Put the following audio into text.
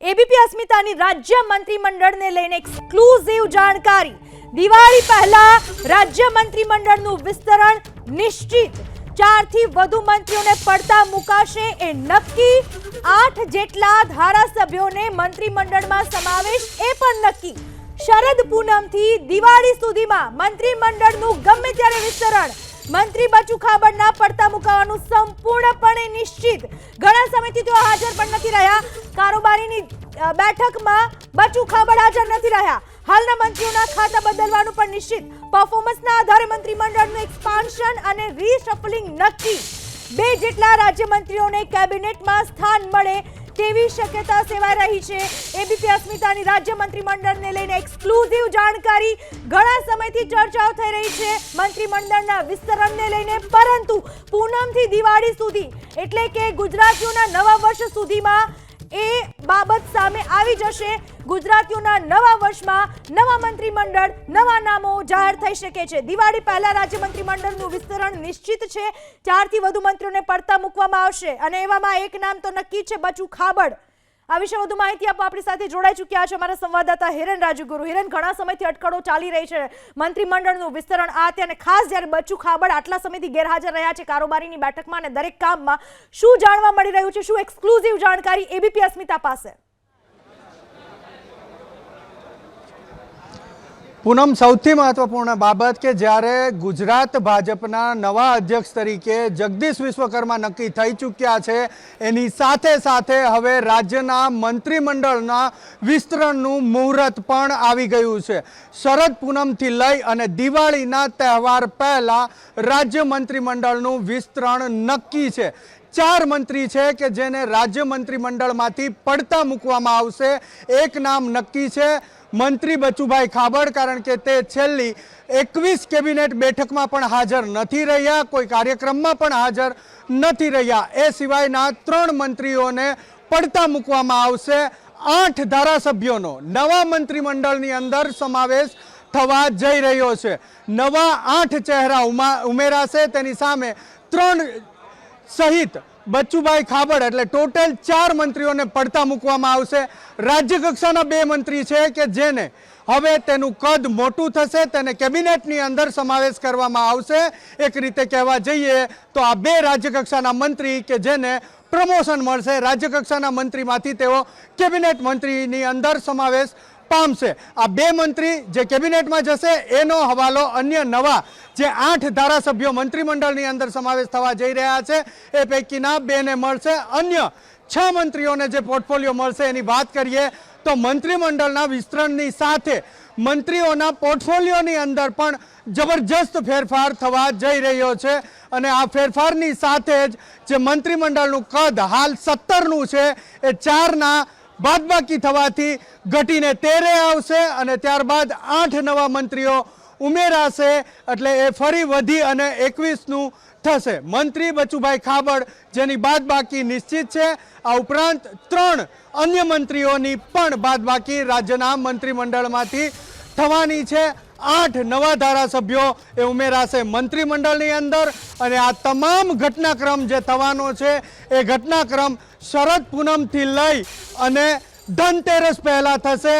ABP અસ્મિતાની રાજ્ય મંત્રીમંડળને લઈને exclusive જાણકારી. દિવાળી પહેલા રાજ્ય મંત્રીમંડળનું વિસ્તરણ નિશ્ચિત. ચારથી વધુ મંત્રીઓને પડતા મુકાશે એ નક્કી. આઠ જેટલા ધારાસભ્યોને મંત્રીમંડળમાં સમાવેશ એ પણ નક્કી. શરદ પૂનમથી દિવાળી સુધીમાં મંત્રીમંડળનું ગમે ત્યારે વિસ્તરણ. મંત્રી બચુ ખાબડના પડતા મુકાવાનું સંપૂર્ણપણે નિશ્ચિત. ઘણા સમયથી તેઓ હાજર પણ નથી રહ્યા. કારોબારીની બેઠકમાં બચુ ખાબડ હાજર નથી રહ્યા. હાલના મંત્રીઓના ખાતા બદલવાનું પણ નિશ્ચિત. પરફોર્મન્સના આધારે મંત્રીમંડળનું એક્સપાન્શન અને રીશફલિંગ નક્કી. બે જેટલા રાજ્યમંત્રીઓને કેબિનેટમાં સ્થાન મળે તેવી શક્યતા સેવાઈ રહી છે. એબીપી અસ્મિતાની રાજ્ય મંત્રીમંડળને લઈને એક્સક્લુઝિવ જાણકારી ઘણા સમયથી ચર્ચાઓ થઈ રહી છે. મંત્રીમંડળના વિસ્તરણને લઈને પરંતુ પૂનમથી દિવાળી સુધી, એટલે કે ગુજરાતીઓના નવા વર્ષ સુધીમાં એ બાબત સામે આવી જશે. ગુજરાતીઓના નવા વર્ષમાં નવા મંત્રીમંડળ, નવા નામો જાહેર થઈ શકે છે. દિવાળી પહેલા રાજ્ય મંત્રીમંડળનું વિસ્તરણ નિશ્ચિત છે. ચારથી વધુ મંત્રીઓને પડતા મૂકવામાં આવશે. અને એવામાં એક નામ તો નક્કી છે, બચુ ખાબડ. આ વિશે વધુ માહિતી આપવા આપણી સાથે જોડાઈ ચૂક્યા છે અમારા સંવાદદાતા હિરેન રાજુગુરુ. હિરેન, ઘણા સમયથી અટકળો ચાલી રહી છે. મંત્રીમંડળનું વિસ્તરણ આ તે ખાસ જ્યારે બચ્ચુ ખાબડ આટલા સમયથી ગેરહાજર રહ્યા છે કારોબારીની બેઠકમાં અને દરેક કામમાં શું જાણવા મળી રહ્યું છે, શું એક્સક્લુઝિવ જાણકારી એબીપી અસ્મિતા પાસે? પૂનમ, સૌથી મહત્વપૂર્ણ બાબત કે જ્યારે ગુજરાત ભાજપના નવા અધ્યક્ષ તરીકે જગદીશ વિશ્વકર્મા નક્કી થઈ ચૂક્યા છે, એની સાથે સાથે હવે રાજ્યના મંત્રીમંડળના વિસ્તરણનું મુહૂર્ત પણ આવી ગયું છે. શરદ પૂનમથી લઈ અને દિવાળીના તહેવાર પહેલાં રાજ્ય મંત્રીમંડળનું વિસ્તરણ નક્કી છે. ચાર મંત્રી છે કે જેને રાજ્ય મંત્રીમંડળમાંથી પડતા મૂકવામાં આવશે, એક નામ નક્કી છે. મંત્રી બચુભાઈ ખાબડ, કારણ કે તે છેલ્લી એકવીસ કેબિનેટ બેઠકમાં પણ હાજર નથી રહ્યા, કોઈ કાર્યક્રમમાં પણ હાજર નથી રહ્યા. એ સિવાયના ત્રણ મંત્રીઓને પડતા મૂકવામાં આવશે આઠ ધારાસભ્યોનો. નવા મંત્રીમંડળની અંદર સમાવેશ થવા જઈ રહ્યો છે. નવા આઠ ચહેરા ઉમા- ઉમેરાશે. તેની સામે ત્રણ સહિત બચ્ચુભાઈ ખાબડ એટલે ટોટલ ચાર મંત્રીઓને પડતા મૂકવામાં આવશે. રાજ્ય કક્ષાના બે મંત્રી છે કે જેને હવે તેનું કદ મોટું થશે, તેને કેબિનેટની અંદર સમાવેશ કરવામાં આવશે. એક રીતે કહેવા જઈએ તો આ બે રાજ્ય કક્ષાના મંત્રી કે જેને પ્રમોશન મળશે, રાજ્ય કક્ષાના મંત્રીમાંથી તેઓ કેબિનેટ મંત્રીની અંદર સમાવેશ પામશે. આ બે મંત્રી જે કેબિનેટમાં જશે, એનો હવાલો અન્ય નવા જે આઠ ધારાસભ્યો મંત્રીમંડળની અંદર સમાવેશ થવા જઈ રહ્યા છે. એ પૈકીના બેને મળશે. અન્ય છ મંત્રીઓને જે પોર્ટફોલિયો મળશે એની વાત કરીએ તો મંત્રીમંડળના વિસ્તરણની સાથે મંત્રીઓના પોર્ટફોલિયોની અંદર પણ જબરજસ્ત ફેરફાર થવા જઈ રહ્યો છે. અને આ ફેરફારની સાથે જ જે મંત્રીમંડળનું કદ હાલ સત્તરનું છે, એ ચારના બાદબાકી થવાથી ઘટીને તેરે આવશે અને ત્યારબાદ આઠ નવા મંત્રીઓ ઉમેરાશે એટલે એ ફરી વધી અને એકવીસનું થશે. મંત્રી બચુભાઈ ખાબડ, જેની બાદબાકી નિશ્ચિત છે, આ ઉપરાંત ત્રણ અન્ય મંત્રીઓની પણ બાદબાકી રાજ્યના મંત્રીમંડળમાંથી થવાની છે. આઠ નવા ધારાસભ્યો એ ઉમેરાશે મંત્રીમંડળની અંદર અને આ તમામ ઘટનાક્રમ જે થવાનો છે, એ ઘટનાક્રમ શરદ પૂનમથી લઈ અને ધનતેરસ પહેલાં થશે.